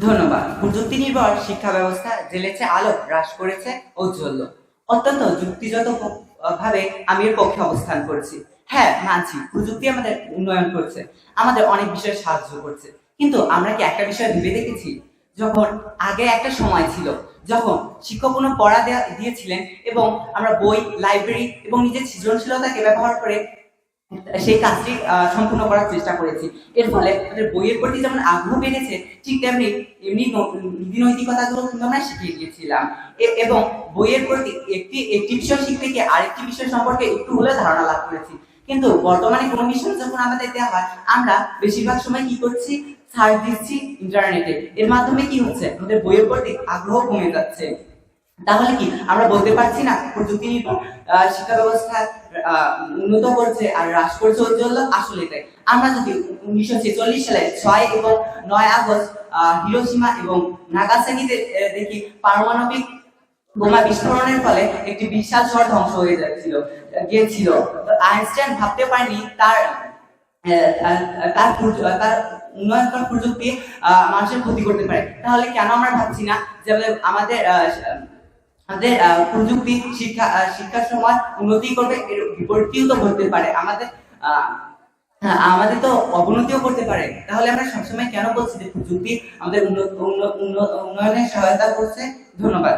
ধন্যবাদ। প্রযুক্তি নির্ভর শিক্ষা ব্যবস্থা জেলেছে আলো হ্রাস করেছে ঔজ্জ্বল্য অত্যন্ত যুক্তিগত ভাবে আমি এর পক্ষে অবস্থান করেছি। হ্যাঁ মানছি, প্রযুক্তি আমাদের উন্নয়ন করছে, আমাদের অনেক বিষয়ে সাহায্য করছে। কিন্তু আমরা কি একটা বিষয় ভেবে দেখেছি? যখন আগে একটা সময় ছিল, যখন শিক্ষক কোনো পড়া দেয়া- দিয়েছিলেন এবং আমরা বই, লাইব্রেরি এবং নিজের সৃজনশীলতাকে ব্যবহার করে সেই কাজটি সম্পূর্ণ করার চেষ্টা করেছি। এর ফলে আমাদের বইয়ের প্রতি যেমন আগ্রহ বেড়েছে, ঠিক তেমনি এমনি নীতি নৈতিকতাগুলো কিন্তু আমরা শিখিয়ে দিয়েছিলাম। এবং বইয়ের প্রতি একটি একটি বিষয় শিখতে গিয়ে আরেকটি বিষয় সম্পর্কে একটু হলেও ধারণা লাভ করেছি। কিন্তু বর্তমানে কোনো বিষয় যখন আমাদের দেওয়া হয়, আমরা বেশিরভাগ সময় কি করছি? সার্চ দিচ্ছি ইন্টারনেটে এর মাধ্যমে কি হচ্ছে? আমাদের বইয়ের প্রতি আগ্রহ কমে যাচ্ছে। তাহলে কি? আমরা বলতে পারছি না? প্রযুক্তি নির্ভর। শিক্ষা ব্যবস্থা উন্নত করছে আর হ্রাস করছে ঔজ্জ্বল্য, আসলে তাই। আমরা যদি উনিশশো ছেচল্লিশ সালে ছয় এবং নয় আগস্ট হিরোসীমা এবং নাগাসাকিতে দেখি পারমাণবিক বোমা বিস্ফোরণের ফলে একটি বিশাল শহর ধ্বংস হয়ে যাচ্ছিল, গিয়েছিল। আইনস্টাইন ভাবতে পারেনি তার তার তার উন্নয়নকর প্রযুক্তি মানুষের ক্ষতি করতে পারে। তাহলে কেন আমরা ভাবছি না যে আমাদের- আমাদের প্রযুক্তি শিক্ষা শিক্ষার সময় উন্নতি করবে এর বিপরীতও তো ঘটতে পারে। আমাদের আমাদের তো অবনতিও করতে পারে। তাহলে আমরা সবসময় কেন বলছি যে প্রযুক্তি আমাদের উন্নয়নে সহায়তা করছে? ধন্যবাদ।